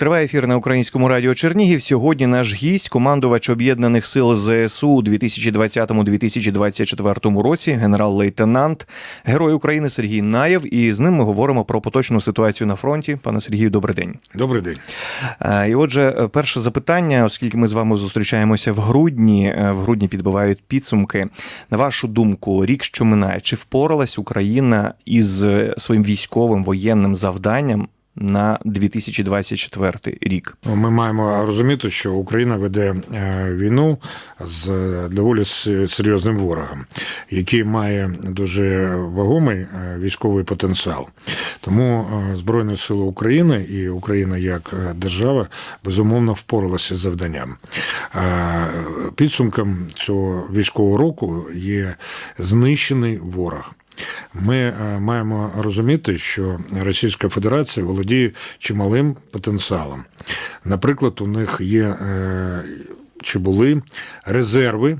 Триває ефір на українському радіо Чернігів. Сьогодні наш гість, командувач об'єднаних сил ЗСУ у 2020-2024 році, генерал-лейтенант, герой України Сергій Наєв. І з ним ми говоримо про поточну ситуацію на фронті. Пане Сергію, добрий день. Добрий день. Е, І отже, е, перше запитання, оскільки ми з вами зустрічаємося в грудні, е, в грудні підбивають підсумки. На вашу думку, рік, що минає, чи впоралась Україна із своїм військовим воєнним завданням на 2024 рік? Ми маємо розуміти, що Україна веде е, війну з доволі серйозним ворогом, який має дуже вагомий е, військовий потенціал. Тому е, Збройні Сили України і Україна як держава безумовно впоралася з завданням. Підсумком цього військового року є знищений ворог. Ми е, маємо розуміти, що Російська Федерація володіє чималим потенціалом. Наприклад, у них є е, чи були резерви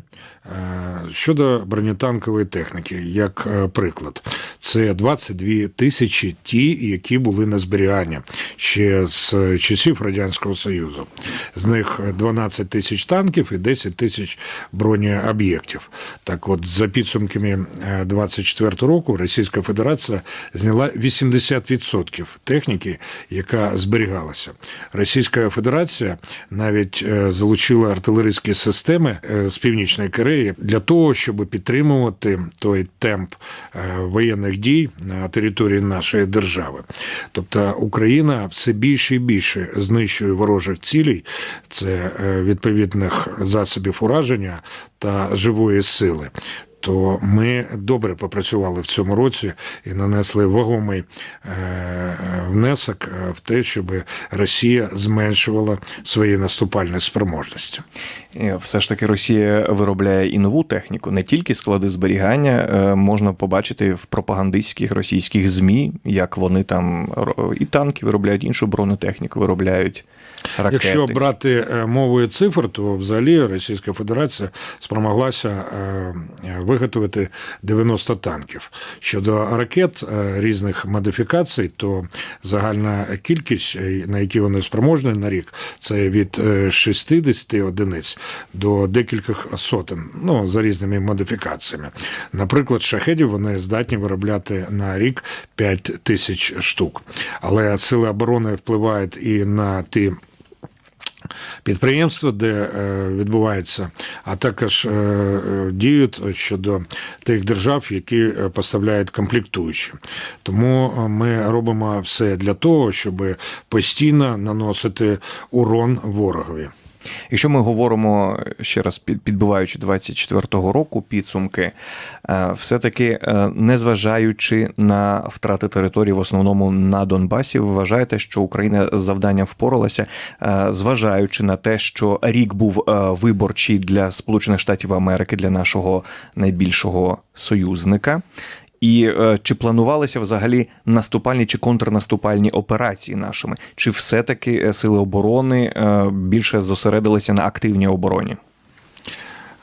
щодо бронетанкової техніки, як е, приклад. Це 22 тисячі ті, які були на зберігання ще з часів Радянського Союзу. З них 12 тисяч танків і 10 тисяч бронеоб'єктів. Так от, за підсумками 24 року, Російська Федерація зняла 80% техніки, яка зберігалася. Російська Федерація навіть е, залучила артилерійські системи е, з північної Кореї для того, щоб підтримувати той темп е, воєнних дій на території нашої держави. Тобто Україна все більше і більше знищує ворожих цілей, це е, відповідних засобів ураження та живої сили. То ми добре попрацювали в цьому році і нанесли вагомий е, внесок е, в те, щоб Росія зменшувала свої наступальні спроможності. Все ж таки Росія виробляє і нову техніку, не тільки склади зберігання. е, Можна побачити в пропагандистських російських змі, як вони там і танки виробляють, іншу бронетехніку виробляють. Ракети. Якщо брати е, мовою цифр, то взагалі Російська Федерація спромоглася е, виготовити 90 танків. Щодо ракет е, різних модифікацій, то загальна кількість, е, на які вони спроможні на рік, це від е, 60 одиниць до декількох сотень, ну за різними модифікаціями. Наприклад, шахедів вони здатні виробляти на рік 5 тисяч штук. Але сили оборони впливають і на ті підприємства, де е, відбувається, а також е, е, діють щодо тих держав, які поставляють комплектуючі. Тому ми робимо все для того, щоб постійно наносити урон ворогові. Якщо ми говоримо ще раз підбиваючи 24-го року підсумки, е, все-таки е, незважаючи на втрати території в основному на Донбасі, ви вважаєте, що Україна з завданням впоралася, е, зважаючи на те, що рік був виборчий для Сполучених Штатів Америки, для нашого найбільшого союзника. І е, чи планувалися взагалі наступальні чи контрнаступальні операції нашими? Чи все-таки е, сили оборони е, більше зосередилися на активній обороні?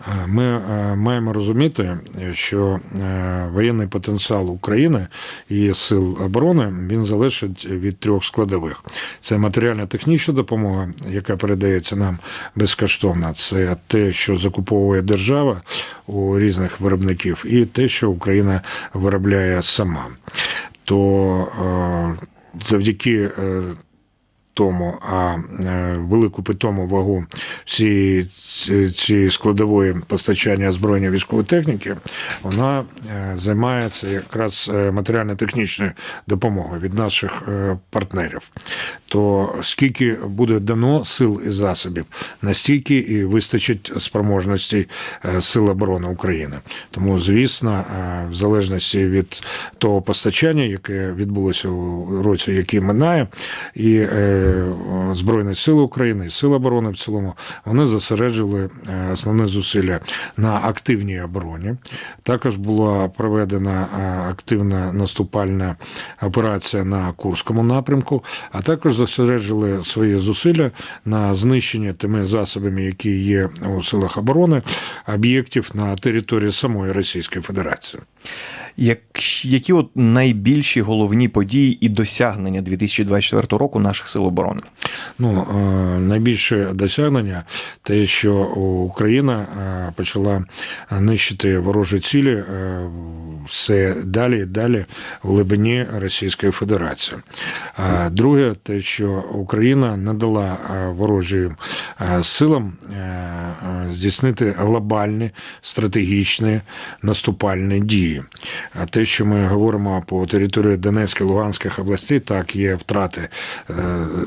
Е, Ми е, маємо розуміти, що е, воєнний потенціал України і сил оборони він залежить від трьох складових: це матеріально-технічна допомога, яка передається нам безкоштовно. Це те, що закуповує держава у різних виробників, і те, що Україна виробляє сама. То завдяки тому, а е, велику питому вагу всієї ці- цієї складової постачання озброєння військової техніки, вона е, займається якраз е, матеріально-технічною допомогою від наших партнерів. То скільки буде дано сил і засобів, настільки і вистачить спроможностей е, Сил оборони України. Тому, звісно, в залежності від того постачання, яке відбулося у році, який минає, і Збройні Сили України, і Сили оборони в цілому, вони зосереджили е, основні зусилля на активній обороні. Також була проведена е, активна наступальна операція на Курському напрямку, а також зосереджили свої зусилля на знищення тими засобами, які є у силах оборони, об'єктів на території самої Російської Федерації. Як, які от найбільші головні події і досягнення 2024 року наших сил оборони? Оборони? Ну, е, найбільше досягнення те, що Україна е, почала нищити ворожі цілі е, все далі і далі в глибині Російської Федерації. Друге, те, що Україна не дала е, ворожим силам здійснити глобальні стратегічні наступальні дії. А те, що ми говоримо по території Донецької Луганських областей, так є втрати.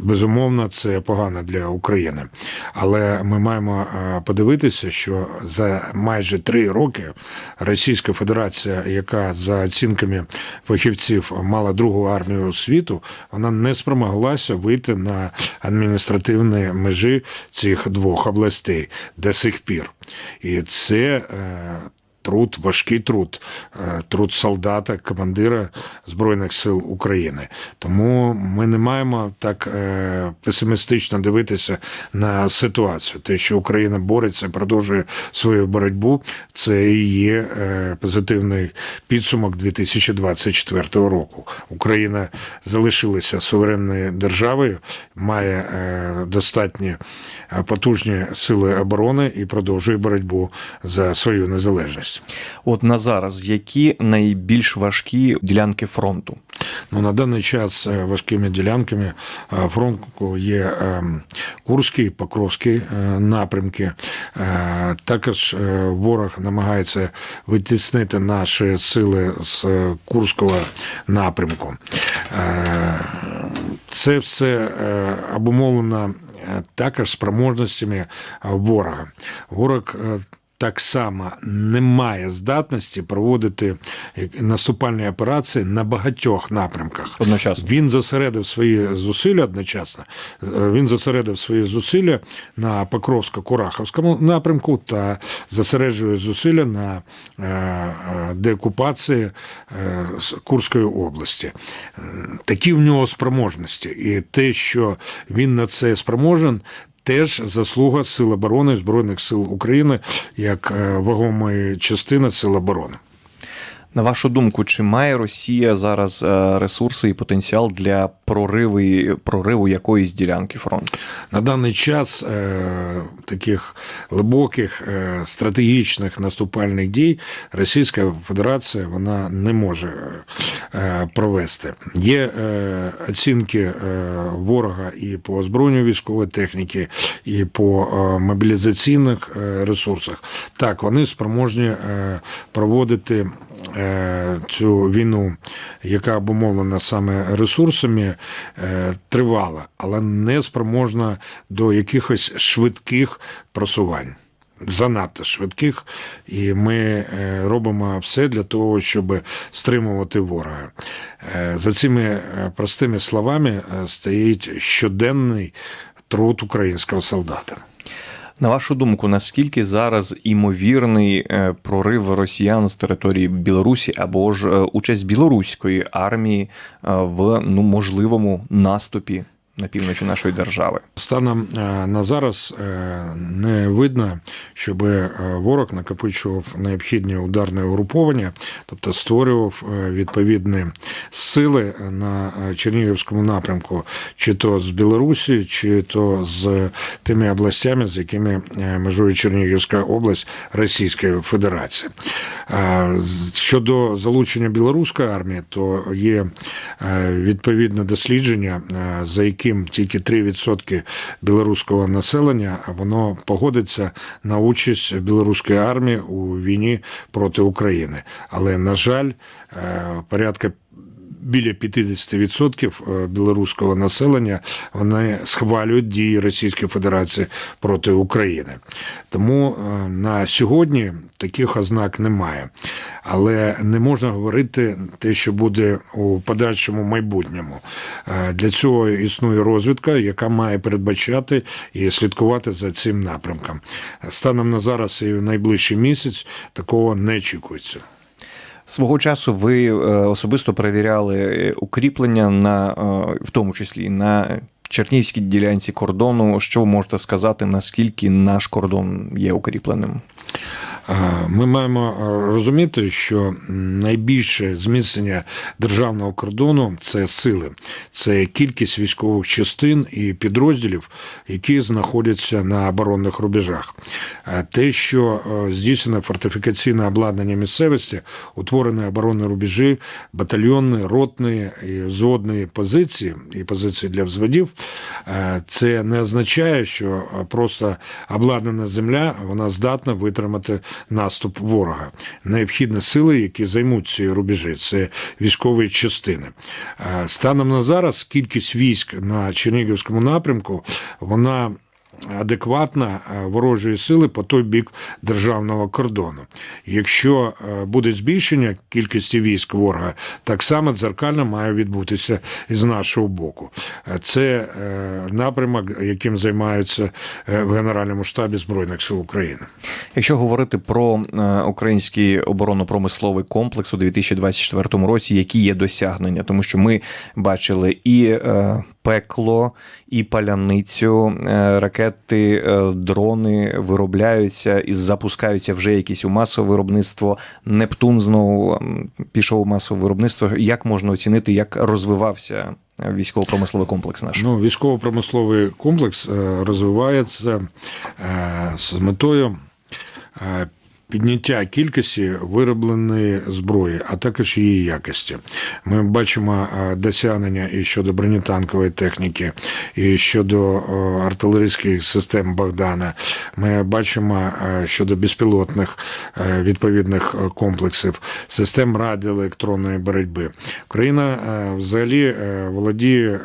Безумовно, це погано для України. Але ми маємо е, подивитися, що за майже три роки Російська Федерація, яка за оцінками фахівців мала другу армію світу, вона не спромоглася вийти на адміністративні межі цих двох областей до сих пір. І це е, труд, важкий труд, е, труд солдата, командира Збройних сил України. Тому ми не маємо так е, песимістично дивитися на ситуацію. Те, що Україна бореться, продовжує свою боротьбу, це і є е, позитивний підсумок 2024 року. Україна залишилася суверенною державою, має достатні потужні сили оборони і продовжує боротьбу за свою незалежність. От на зараз які найбільш важкі ділянки фронту? Ну, на даний час е, важкими ділянками е, фронту є е, Курський, Покровський напрямки. Також ворог намагається витіснити наші сили з Курського напрямку. Це все обумовлено також спроможностями ворога. Ворог так само не має здатності проводити наступальні операції на багатьох напрямках. Одночасно. Він зосередив свої зусилля одночасно. е, Він зосередив свої зусилля на Покровсько-Кураховському напрямку та зосереджує зусилля на е, е, деокупації е, Курської області. Е, Такі в нього спроможності. І те, що він на це спроможен, теж заслуга Сил оборони Збройних сил України як е, вагомої частини Сил оборони. На вашу думку, чи має Росія зараз е, ресурси і потенціал для прориви, прориву якоїсь ділянки фронту? На даний час е, таких глибоких е, стратегічних наступальних дій Російська Федерація вона не може провести. Є оцінки ворога і по озброєнню військової техніки, і по мобілізаційних ресурсах. Так, вони спроможні проводити. Е, Цю війну, яка обумовлена саме ресурсами, е, тривала, але не спроможна до якихось швидких просувань. Занадто швидких, і ми е, робимо все для того, щоб стримувати ворога. За цими простими словами стоїть щоденний труд українського солдата. На вашу думку, наскільки зараз імовірний е, прорив росіян з території Білорусі або ж е, участь білоруської армії е, в ну можливому наступі на півночі нашої держави? Станом е, на зараз е, не видно, щоб е, ворог накопичував необхідні ударні угруповання, тобто створював відповідні сили на Чернігівському напрямку, чи то з Білорусі, чи то з тими областями, з якими межує Чернігівська область Російської Федерації. Щодо залучення білоруської армії, то є відповідне дослідження, за яким тільки 3% білоруського населення воно погодиться на участь білоруської армії у війні проти України. Але на жаль, е, порядка біля 50% білоруського населення вони схвалюють дії Російської Федерації проти України. Тому е, на сьогодні таких ознак немає. Але не можна говорити те, що буде у подальшому майбутньому. Е, Для цього існує розвідка, яка має передбачати і слідкувати за цим напрямком. Станом на зараз і в найближчий місяць такого не очікується. Свого часу ви е, особисто перевіряли е, укріплення на е, в тому числі на чернівській ділянці кордону. Що ви можете сказати, наскільки наш кордон є укріпленим? Е, Ми маємо е, розуміти, що найбільше зміцнення державного кордону це сили, це кількість військових частин і підрозділів, які знаходяться на оборонних рубежах. Е, Те, що здійснено фортифікаційне обладнання місцевості, утворені оборонні рубежі, батальйонні, ротні і взводні позиції і позиції для взводів, це не означає, що просто обладнана земля вона здатна витримати наступ ворога. Необхідні сили, які займуть ці рубежі, це військові частини. Е, Станом на зараз кількість військ на Чернігівському напрямку вона адекватна е, ворожої сили по той бік державного кордону. Якщо е, буде збільшення кількості військ ворога, так само дзеркально має відбутися з нашого боку. Е, Це напрямок, яким займаються в Генеральному штабі Збройних сил України. Якщо говорити про український оборонно-промисловий комплекс у 2024 році, які є досягнення, тому що ми бачили і пекло, і паляницю, е, ракети, е, дрони виробляються і запускаються вже якісь у масове виробництво. Нептун знову пішов у масове виробництво. Як можна оцінити, як розвивався е, військово-промисловий комплекс наш? Ну, військово-промисловий комплекс розвивається з метою підняття кількості виробленої зброї, а також її якості. Ми бачимо е, досягнення і щодо бронетанкової техніки, і щодо е, артилерійських систем Богдана. Ми бачимо е, щодо безпілотних відповідних комплексів, систем радіоелектронної боротьби. Україна взагалі володіє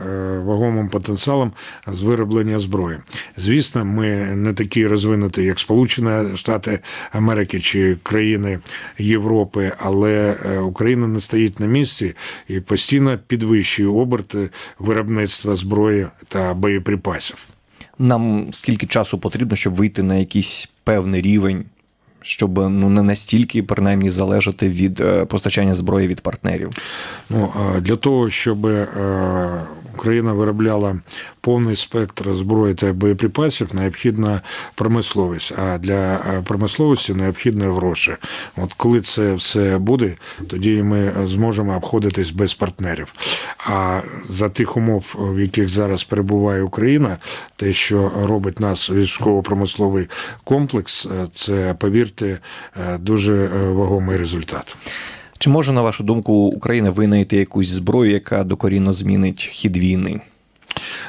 вагомим потенціалом з вироблення зброї. Звісно, ми не такі розвинуті, як Сполучені Штати Америки чи країни Європи, але е, Україна не стоїть на місці і постійно підвищує оберти виробництва зброї та боєприпасів. Нам скільки часу потрібно, щоб вийти на якийсь певний рівень, щоб ну не настільки принаймні залежати від е, постачання зброї від партнерів? Ну, е, для того, щоб е, Україна виробляла повний спектр зброї та боєприпасів, необхідна промисловість. А для е, промисловості необхідні гроші. От коли це все буде, тоді ми зможемо обходитись без партнерів. А за тих умов, в яких зараз перебуває Україна, те, що робить нас військово-промисловий комплекс, е, це повірте, е, дуже вагомий результат. Чи може, на вашу думку, Україна винайти якусь зброю, яка докорінно змінить хід війни?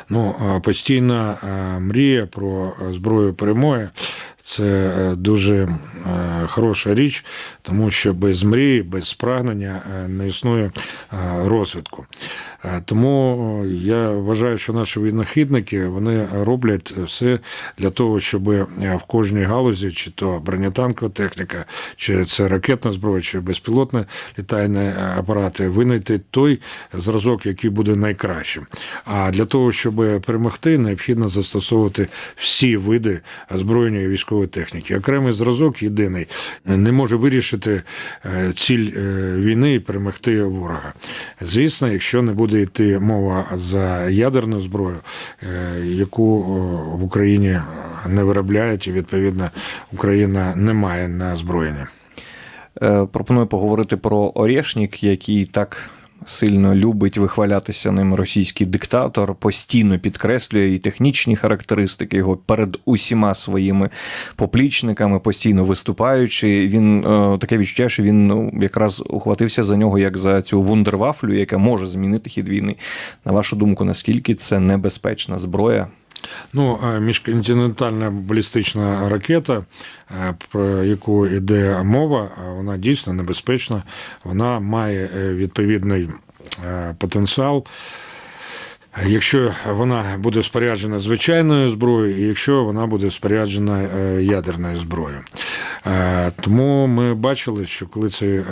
Ну, постійна мрія про зброю перемоги. Це е, дуже е, хороша річ, тому що без мрії, без прагнення е, не існує розвитку. Тому я вважаю, що наші винахідники вони роблять все для того, щоб в кожній галузі, чи то бронетанкова техніка, чи це ракетна зброя, чи безпілотні літальні апарати, винайти той зразок, який буде найкращим. А для того, щоб перемогти, необхідно застосовувати всі види озброєння і військової техніки. Окремий зразок єдиний не може вирішити е, ціль е, війни і перемогти ворога. Звісно, якщо не буде йти мова за ядерну зброю, е, яку в Україні не виробляють, і відповідно Україна не має на озброєння. Е, Пропоную поговорити про Орєшнік, який так сильно любить вихвалятися ним російський диктатор, постійно підкреслює і технічні характеристики його перед усіма своїми поплічниками, постійно виступаючи. Він е, таке відчуття, що він ну, якраз ухватився за нього як за цю вундервафлю, яка може змінити хід війни. На вашу думку, наскільки це небезпечна зброя? Ну, міжконтинентальна балістична ракета, е, про яку йде мова, вона дійсно небезпечна. Вона має е, відповідний е, потенціал. Якщо вона буде споряджена звичайною зброєю, і якщо вона буде споряджена ядерною зброєю. Тому ми бачили, що коли цей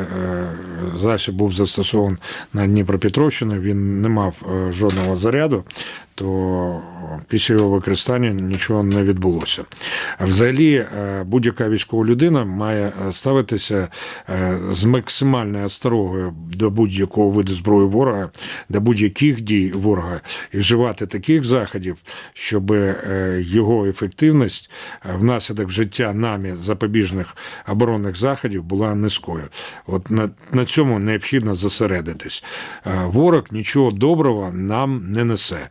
засіб був застосований на Дніпропетровщині, він не мав жодного заряду, то після його використання нічого не відбулося. Взагалі, е, будь-яка військова людина має е, ставитися е, з максимальною осторогою до будь-якого виду зброї ворога, до будь-яких дій ворога, і вживати таких заходів, щоб його ефективність внаслідок вжиття нами запобіжних оборонних заходів була низькою. От на, на цьому необхідно зосередитись. Ворог нічого доброго нам не несе.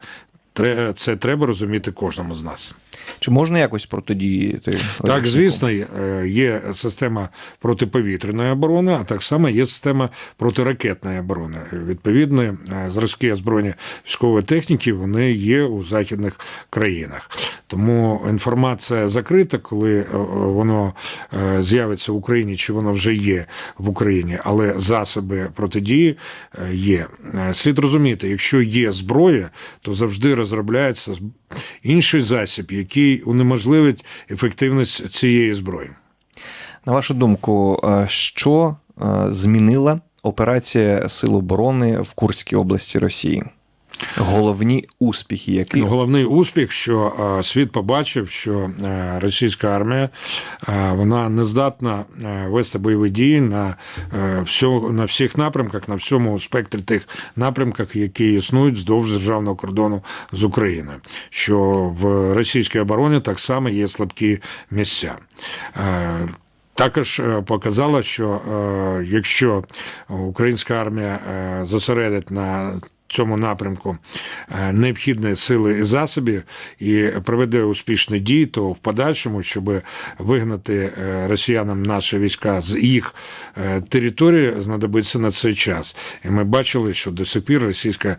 Це треба розуміти кожному з нас. Чи можна якось протидіяти? Так, звісно, е, є система протиповітряної оборони, а так само є система протиракетної оборони. Відповідно, е, зразки озброєння військової техніки вони є у західних країнах. Тому інформація закрита, коли е, воно з'явиться в Україні, чи воно вже є в Україні, але засоби протидії є. Слід розуміти, якщо є зброя, то завжди розробляється інший засіб, який унеможливить ефективність цієї зброї. На вашу думку, е, що е, змінила операція Сил оборони в Курській області Росії? Головні успіхи, які Ну, Головний успіх, що світ побачив, що е, російська армія вона не здатна е, вести бойові дії на, е, всьо- на всіх напрямках, на всьому спектрі тих напрямках, які існують вздовж державного кордону з Україною. Що в російській обороні так само є слабкі місця. Також показала, що якщо українська армія зосередить на цьому напрямку е, необхідні сили і засоби і проведе успішні дії, то в подальшому, щоб вигнати е, росіянам наші війська з їх е, території, знадобиться на цей час. І ми бачили, що до сих пір Російська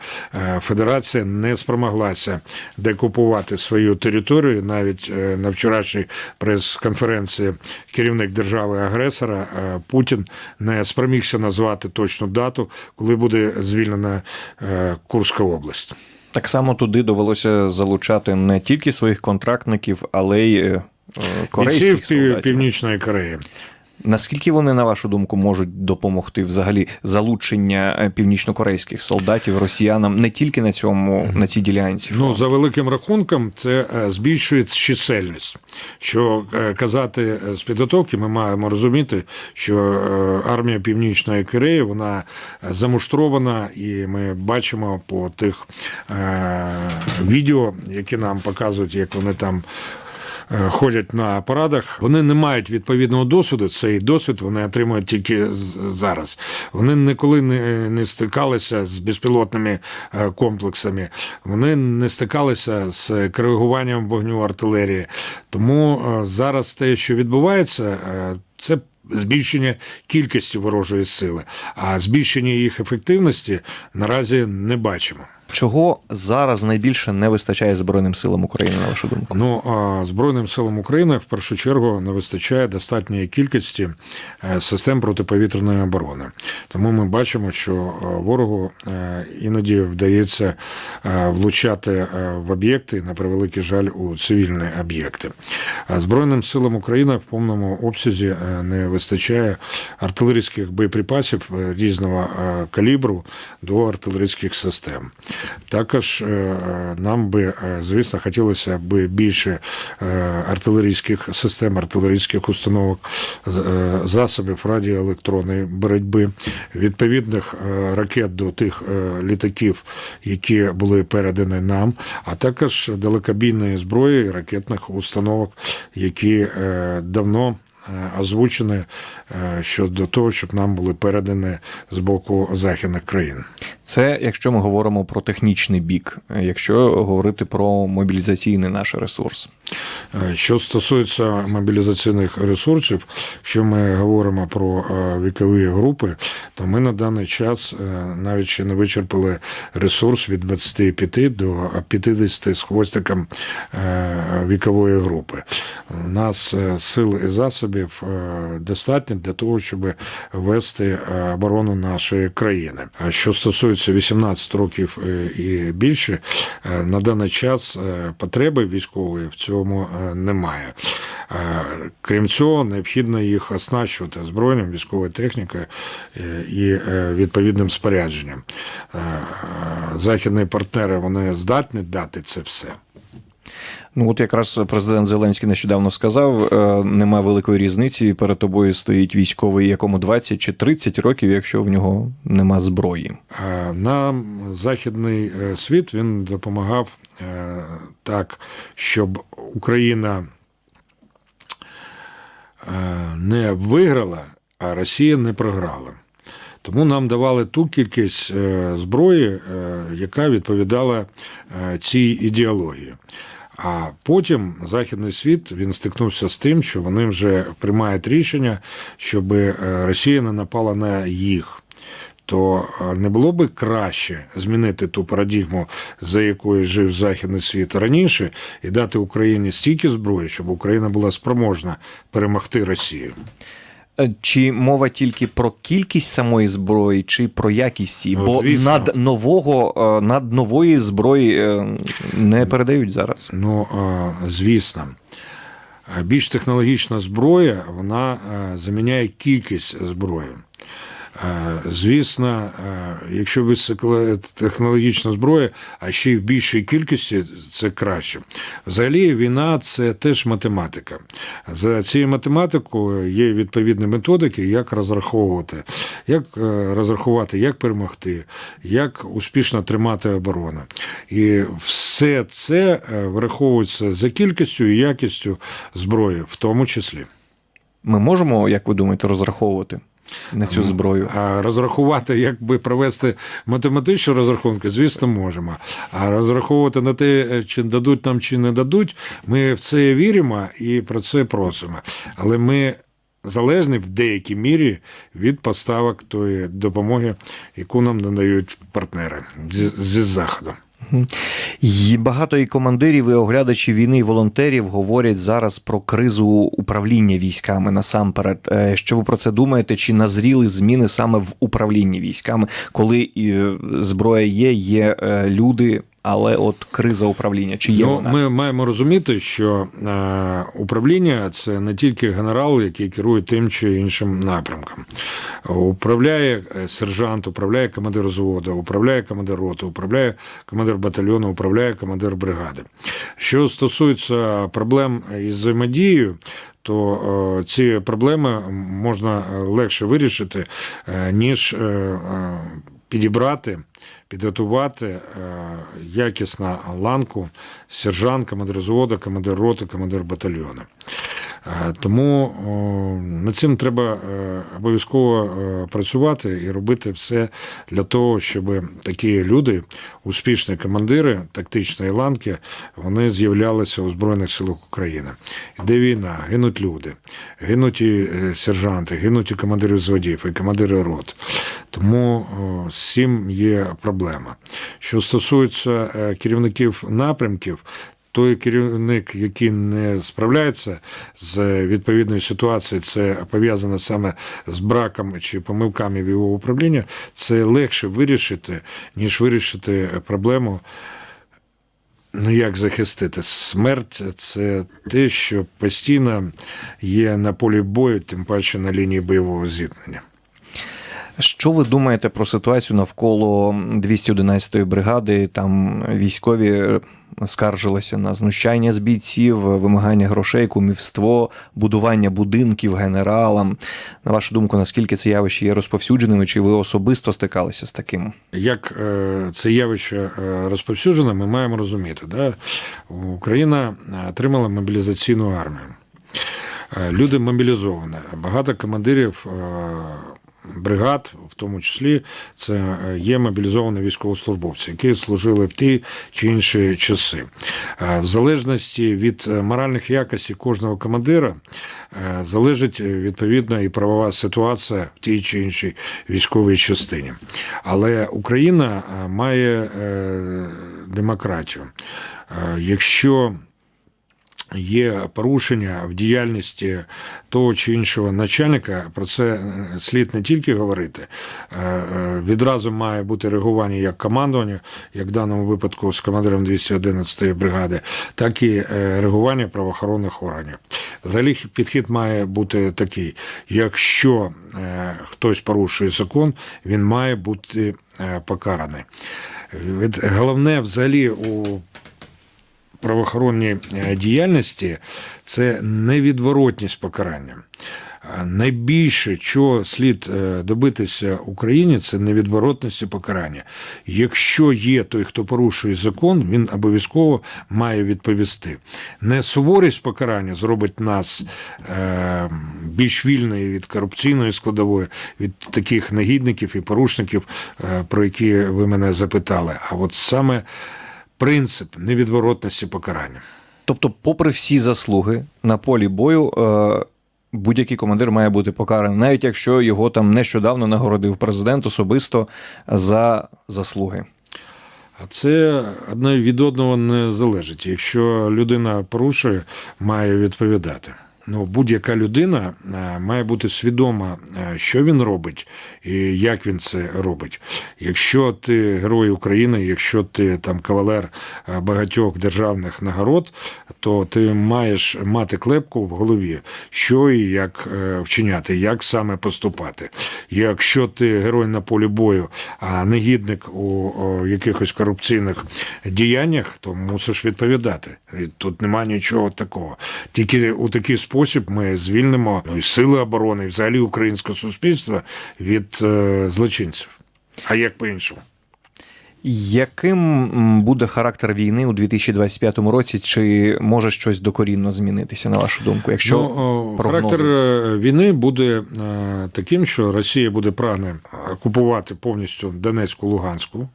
Федерація не спромоглася декупувати свою територію. Навіть на вчорашній прес-конференції керівник держави-агресора Путін не спромігся назвати точну дату, коли буде звільнена Курська область. так само туди довелося залучати не тільки своїх контрактників, але й е, корейських солдатів. Північної Кореї. Наскільки вони, на вашу думку, можуть допомогти взагалі залучення е, північнокорейських солдатів росіянам не тільки на цьому на цій ділянці? Ну, за великим рахунком, це е, збільшує чисельність. Що е, казати з підготовки, ми маємо розуміти, що армія Північної Кореї вона замуштрована, і ми бачимо по тих е, відео, які нам показують, як вони там. Е, Ходять на парадах, вони не мають відповідного досвіду. Цей досвід вони отримують тільки зараз. Вони ніколи не, не стикалися з безпілотними е, комплексами, вони не стикалися з коригуванням вогню артилерії. Тому е, зараз те, що відбувається, це. Збільшення кількості ворожої сили, а збільшення їх ефективності наразі не бачимо. Чого зараз найбільше не вистачає Збройним силам України, на вашу думку? Ну Збройним силам України в першу чергу не вистачає достатньої кількості е, систем протиповітряної оборони. Тому ми бачимо, що е, ворогу е, іноді вдається влучати в об'єкти, на превеликий жаль, у цивільні об'єкти. Збройним силам України в повному обсязі не вистачає артилерійських боєприпасів різного калібру до артилерійських систем. Також е, нам би, е, звісно, хотілося б більше е, артилерійських систем, артилерійських установок, засобів радіоелектронної боротьби, відповідних ракет до тих літаків, які були передані нам, а також далекобійної зброї ракетних установок, які давно озвучені щодо того, щоб нам були передані з боку західних країн. Це якщо ми говоримо про технічний бік, якщо говорити про мобілізаційний наш ресурс. Е, Що стосується мобілізаційних ресурсів, якщо ми говоримо про е, вікові групи, то ми на даний час е, навіть ще не вичерпали ресурс від 25 до 50 з хвостиком е, вікової групи. У нас е, сил і засобів е, достатньо для того, щоб вести е, оборону нашої країни. А що стосується 18 років е, і більше, е, на даний час потреби військової в цьому немає. Крім цього, необхідно їх оснащувати озброєнням, військовою технікою і відповідним спорядженням. Західні партнери вони здатні дати це все. Ну от якраз президент Зеленський нещодавно сказав: е, нема великої різниці. Перед тобою стоїть військовий, якому 20 чи 30 років, якщо в нього нема зброї. Е, Нам західний е, світ він допомагав так, щоб Україна не виграла, а Росія не програла. Тому нам давали ту кількість зброї, яка відповідала цій ідеології. А потім західний світ він стикнувся з тим, що вони вже приймають рішення, щоб е, Росія не напала на їх то е, не було би краще змінити ту парадігму, за якою жив західний світ раніше, і дати Україні стільки зброї, щоб Україна була спроможна перемогти Росію. Е, Чи мова тільки про кількість самої зброї, чи про якість її? Ну, Бо звісно. над нового е, над нової зброї е, не передають зараз. Ну, звісно, більш технологічна зброя вона заміняє кількість зброї. Е, Звісно, е, якщо високотехнологічна зброя, а ще й в більшій кількості, це краще. Взагалі, війна це теж математика. За цією математикою є відповідні методики, як розраховувати, як е, розрахувати, як перемогти, як успішно тримати оборону. І все це враховується за кількістю і якістю зброї, в тому числі. Ми можемо, як ви думаєте, розраховувати на цю зброю? А розрахувати, як би провести математичні розрахунки, звісно, можемо. А розраховувати на те, чи дадуть нам, чи не дадуть, ми в це віримо і про це просимо. Але ми залежні в деякій мірі від поставок тої допомоги, яку нам надають партнери зі, зі заходу. І багато і командирів, і оглядачів війни, і волонтерів говорять зараз про кризу управління військами насамперед. Е, Що ви про це думаєте? Чи назріли зміни саме в управлінні військами, коли е, зброя є, є е, люди, але от криза управління? Чи є Ну, вона? ми маємо розуміти, що е, управління це не тільки генерал, який керує тим чи іншим напрямком. Управляє е, сержант, управляє командир взводу, управляє командир роти, управляє командир батальйону, управляє командир бригади. Що стосується проблем із взаємодією, то е, ці проблеми можна легше вирішити, е, ніж е, е, підібрати, підготувати якісно якісну ланку сержант, командир взводу, командир роти, командир батальйону. Е, Тому над цим треба е, обов'язково е, працювати і робити все для того, щоб такі люди, успішні командири тактичної ланки, вони з'являлися у Збройних силах України. Іде війна, гинуть люди, гинуть і сержанти, гинуть і командири взводів, і командири рот. Тому з цим є проблема. Що стосується керівників напрямків, той керівник, який не справляється з відповідною ситуацією, це пов'язано саме з браком чи помилками в його управлінні, це легше вирішити, ніж вирішити проблему. Ну, як захистити? Смерть це те, що постійно є на полі бою, тим паче на лінії бойового зіткнення. Що ви думаєте про ситуацію навколо 211-ї бригади? Там військові е, скаржилися на знущання з бійців, вимагання грошей, кумівство, будування будинків генералам. На вашу думку, наскільки це явище є розповсюдженими? Чи ви особисто стикалися з таким? Як е, це явище е, розповсюджене, ми маємо розуміти. Да? Україна отримала мобілізаційну армію. Е, Люди мобілізовані. Багато командирів е, бригад, в тому числі, це е, є мобілізовані військовослужбовці, які служили в ті чи інші часи. Е, В залежності від е, моральних якостей кожного командира залежить відповідно і правова ситуація в тій чи іншій військовій частині. Але Україна має демократію. Якщо є порушення в діяльності того чи іншого начальника, про це е, слід не тільки говорити. е, е, Відразу має бути реагування як командування, як в даному випадку з командиром 211-ї бригади, так і реагування правоохоронних органів. Взагалі підхід має бути такий: якщо хтось порушує закон, він має бути покараний. Головне взагалі у правоохоронній е, діяльності це невідворотність покарання. Найбільше, чого слід е, добитися Україні, це невідворотності покарання. Якщо є той, хто порушує закон, він обов'язково має відповісти. Не суворість покарання зробить нас е, більш вільною від корупційної складової, від таких негідників і порушників, про які ви мене запитали. А от саме принцип невідворотності покарання. Тобто, попри всі заслуги на полі бою, е, будь-який командир має бути покараний, навіть якщо його там нещодавно нагородив президент особисто за заслуги. А це одне від одного не залежить. Якщо людина порушує, має відповідати. Ну, будь-яка людина е, має бути свідома, е, що він робить і як він це робить. Якщо ти герой України, якщо ти там кавалер е, багатьох державних нагород, то ти маєш мати клепку в голові, що і як вчиняти, як саме поступати. Якщо ти герой на полі бою, а негідник у якихось корупційних діяннях, то мусиш відповідати. Тут немає нічого такого. Тільки у такий спосіб ми звільнимо ну, і сили оборони, і взагалі українське суспільство від е, злочинців. А як по-іншому? Яким буде характер війни у 2025 році? Чи може щось докорінно змінитися, на вашу думку? Якщо ну, прогнози? характер е, війни буде е, таким, що Росія буде прагне окупувати повністю Донецьку, Луганську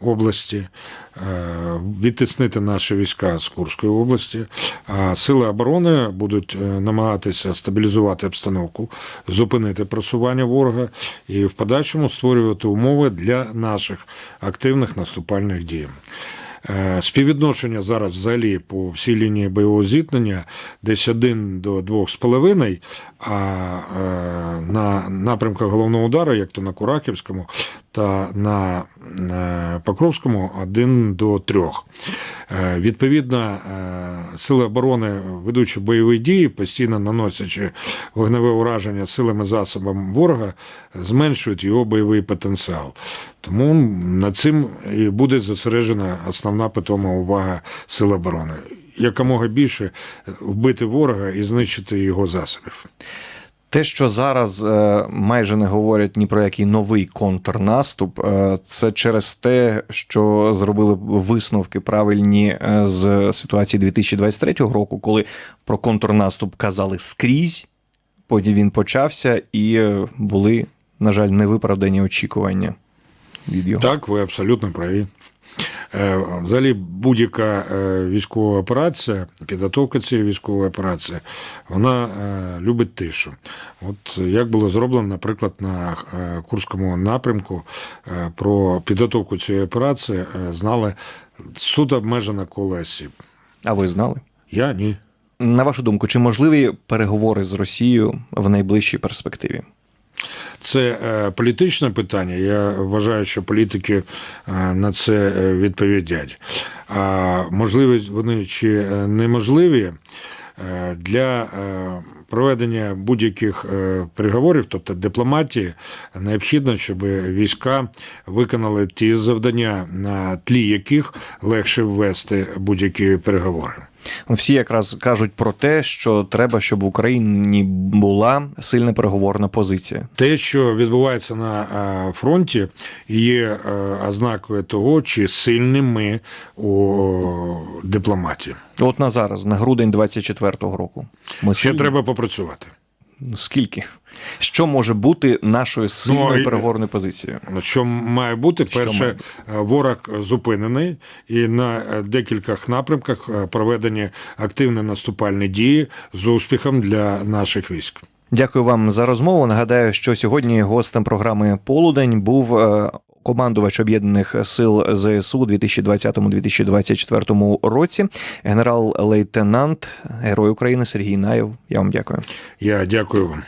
області, е, відтиснити наші війська з Курської області. А сили оборони будуть е, намагатися стабілізувати обстановку, зупинити просування ворога і в подальшому створювати умови для наших активних наступальних дій. Е, Співвідношення зараз взагалі по всій лінії бойового зіткнення десь 1 до 2,5, а на напрямках головного удару, як то на Кураківському та на е, Покровському, 1 до 3. Е, Відповідно, е, сили оборони, ведучи бойові дії, постійно наносячи вогневе ураження силами засобами ворога, зменшують його бойовий потенціал. Тому над цим і буде зосереджена основна питома увага Сил оборони. Якомога більше вбити ворога і знищити його засобів. Те, що зараз е, майже не говорять ні про який новий контрнаступ, е, це через те, що зробили висновки правильні е, з ситуації 2023 року, коли про контрнаступ казали скрізь, потім він почався, і були, на жаль, невиправдані очікування від його. Так, ви абсолютно праві. Е, Взагалі, будь-яка е, військова операція, підготовка цієї військової операції, вона е, любить тишу. От як було зроблено, наприклад, на Курському напрямку про підготовку цієї операції знали суто обмежене коло осіб. А ви знали? Я ні. На вашу думку, чи можливі переговори з Росією в найближчій перспективі? Це е, політичне питання. Я вважаю, що політики е, на це е, відповідять. А можливі вони чи неможливі для проведення будь-яких переговорів, тобто дипломатії, необхідно, щоб війська виконали ті завдання, на тлі яких легше ввести будь-які переговори. Всі якраз кажуть про те, що треба, щоб в Україні була сильна переговорна позиція. Те, що відбувається на е, фронті, є е, ознакою того, чи сильні ми у дипломатії. От на зараз, на грудень 24-го року. Ми Ще сильні? треба попрацювати. Ну, Скільки? Що може бути нашою сильною Ну, переговорною позицією? Ну, Що має бути? Що Перше, має е, ворог зупинений, і на декілька декількох напрямках е, проведені активні наступальні дії з успіхом для наших військ. Дякую вам за розмову. Нагадаю, що сьогодні гостем програми Полудень був е, командувач об'єднаних сил ЗСУ у 2020-2024 році, генерал-лейтенант, герой України Сергій Наєв. Я вам дякую. Я дякую вам.